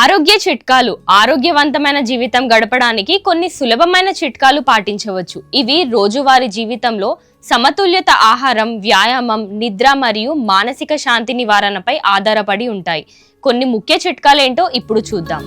ఆరోగ్య చిట్కాలు ఆరోగ్యవంతమైన జీవితం గడపడానికి కొన్ని సులభమైన చిట్కాలు పాటించవచ్చు. ఇవి రోజువారీ జీవితంలో సమతుల్యత ఆహారం వ్యాయామం నిద్ర మరియు మానసిక శాంతి నివారణపై ఆధారపడి ఉంటాయి. కొన్ని ముఖ్య చిట్కాలేంటో ఇప్పుడు చూద్దాం.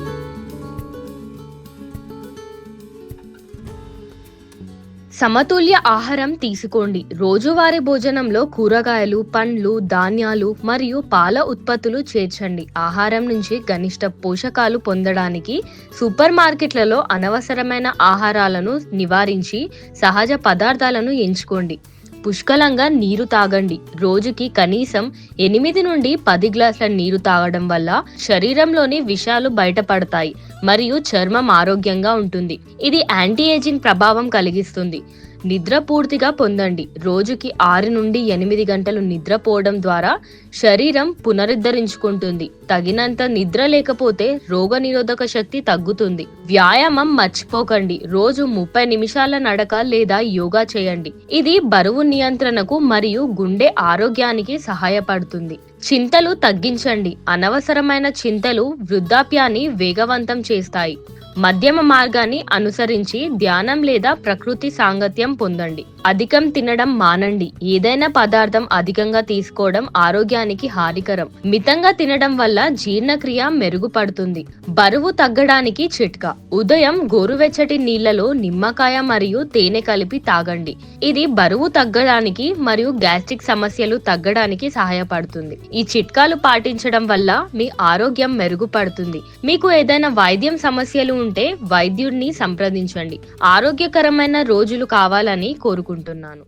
సమతుల్య ఆహారం తీసుకోండి. రోజువారీ భోజనంలో కూరగాయలు పండ్లు ధాన్యాలు మరియు పాల ఉత్పత్తులు చేర్చండి. ఆహారం నుంచి గనిష్ట పోషకాలు పొందడానికి సూపర్ మార్కెట్లలో అనవసరమైన ఆహారాలను నివారించి సహజ పదార్థాలను ఎంచుకోండి. పుష్కలంగా నీరు తాగండి. రోజుకి కనీసం ఎనిమిది నుండి పది గ్లాసుల నీరు తాగడం వల్ల శరీరంలోని విషాలు బయటపడతాయి మరియు చర్మం ఆరోగ్యంగా ఉంటుంది. ఇది యాంటీ ఏజింగ్ ప్రభావం కలిగిస్తుంది. నిద్ర పూర్తిగా పొందండి. రోజుకి ఆరు నుండి ఎనిమిది గంటలు నిద్రపోవడం ద్వారా శరీరం పునరుద్ధరించుకుంటుంది. తగినంత నిద్ర లేకపోతే రోగ నిరోధక శక్తి తగ్గుతుంది. వ్యాయామం మర్చిపోకండి. రోజు ముప్పై నిమిషాల నడక లేదా యోగా చేయండి. ఇది బరువు నియంత్రణకు మరియు గుండె ఆరోగ్యానికి సహాయపడుతుంది. చింతలు తగ్గించండి. అనవసరమైన చింతలు వృద్ధాప్యాన్ని వేగవంతం చేస్తాయి. మధ్యమ మార్గాన్ని అనుసరించి ధ్యానం లేదా ప్రకృతి సాంగత్యం పొందండి. అధికం తినడం మానండి. ఏదైనా పదార్థం అధికంగా తీసుకోవడం ఆరోగ్యానికి హానికరం. మితంగా తినడం వల్ల జీర్ణక్రియ మెరుగుపడుతుంది. బరువు తగ్గడానికి చిట్కా. ఉదయం గోరువెచ్చటి నీళ్ళలో నిమ్మకాయ మరియు తేనె కలిపి తాగండి. ఇది బరువు తగ్గడానికి మరియు గ్యాస్ట్రిక్ సమస్యలు తగ్గడానికి సహాయపడుతుంది. ఈ చిట్కాలు పాటించడం వల్ల మీ ఆరోగ్యం మెరుగుపడుతుంది. మీకు ఏదైనా వైద్యం సమస్యలు ఉంటే వైద్యుడిని సంప్రదించండి. ఆరోగ్యకరమైన రోజులు కావాలని కోరుకుంటున్నాను.